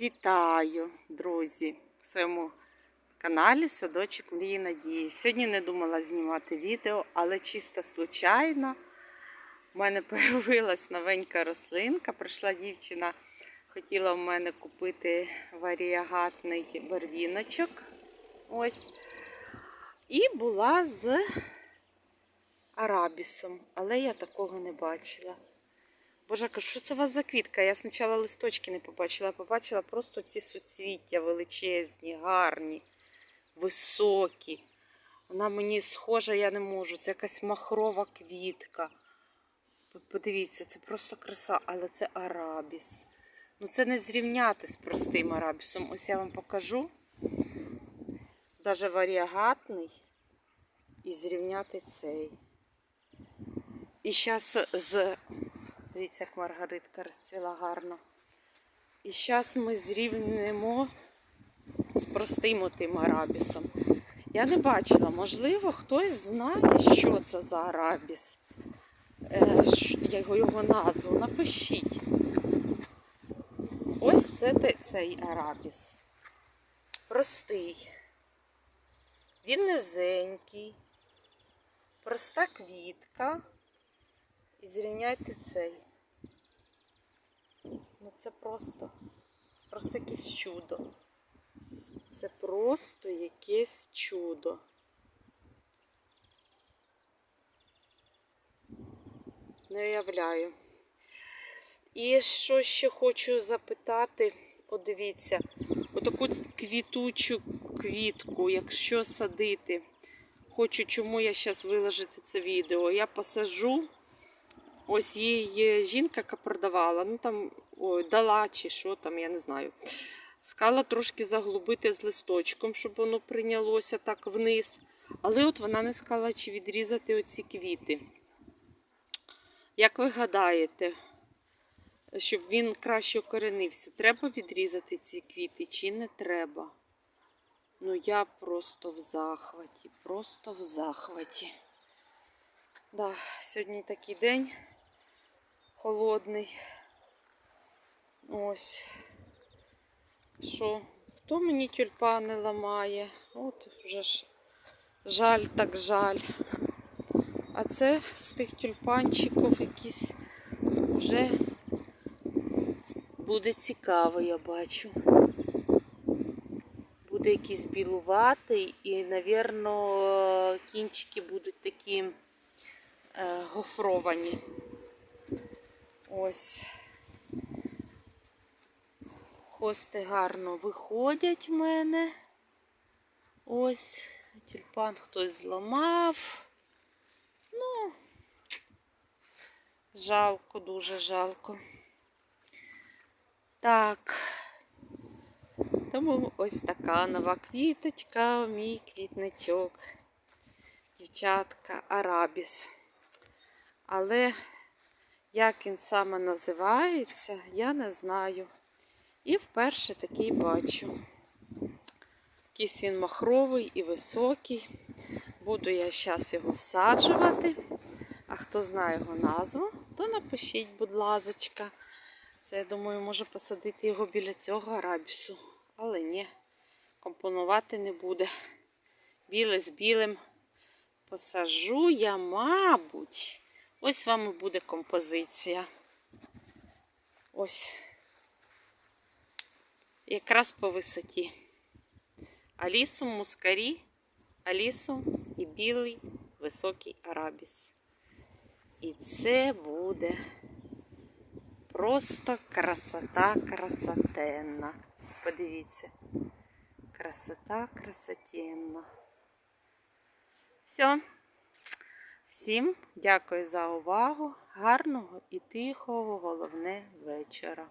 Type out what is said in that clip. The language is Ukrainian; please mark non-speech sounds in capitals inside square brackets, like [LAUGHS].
Вітаю, друзі, в своєму каналі Садочок Мрії Надії. Сьогодні не думала знімати відео, але чисто случайно у мене [LAUGHS] з'явилась новенька рослинка. Прийшла дівчина, хотіла в мене купити варіагатний барвіночок. Ось. І була з арабісом, але я такого не бачила. Боже, кажу, що це у вас за квітка? Я спочатку листочки не побачила, я побачила просто ці суцвіття величезні, гарні, високі. Вона мені схожа, я не можу. Це якась махрова квітка. Подивіться, це просто краса, але це арабіс. Ну це не зрівняти з простим арабісом. Ось я вам покажу. Даже варіагатний. І зрівняти цей. І зараз з Дивіться, як маргаритка розцвіла гарно. І зараз ми зрівнемо з простим отим арабісом. Я не бачила, можливо, хтось знає, що це за арабіс. Е, його, його назву. Напишіть. Ось це цей арабіс. Простий. Він низенький, проста квітка. І зрівняйте цей. Ну це просто, це просто якесь чудо. Це просто якесь чудо. Не уявляю. І що ще хочу запитати, подивіться, отаку квітучу квітку, якщо садити, хочу, чому я зараз виложити це відео, я посажу. Ось її жінка, яка продавала, ну там ой, дала чи що там, я не знаю. Скала трошки заглубити з листочком, щоб воно прийнялося так вниз. Але от вона не сказала, чи відрізати оці квіти. Як ви гадаєте, щоб він краще окоренився, треба відрізати ці квіти чи не треба? Ну, я просто в захваті, просто в захваті. Да, Сьогодні такий день холодний. Ось. Що? Хто мені тюльпани ламає? От вже ж жаль так жаль. А це з тих тюльпанчиків якісь вже буде цікаво, я бачу. Буде якийсь білуватий і, мабуть, кінчики будуть такі е, гофровані. Ось. Хости гарно виходять в мене. Ось, тюльпан хтось зламав. Ну, жалко, дуже жалко. Так, тому ось така нова квіточка, мій квітничок. Дівчатка, арабіс. Але як він саме називається, я не знаю. І вперше такий бачу. Якийсь він махровий і високий. Буду я зараз його всаджувати. А хто знає його назву, то напишіть, будь ласка. Це, я думаю, може посадити його біля цього арабісу. Але ні, компонувати не буде. Біле з білим посажу я, мабуть. Ось вам і буде композиція. Ось. Якраз по висоті. Алісум мускарі, алісум і білий високий арабіс. І це буде просто красота красотенна. Подивіться. Красота красотенна. Все. Всім дякую за увагу. Гарного і тихого, головне вечора.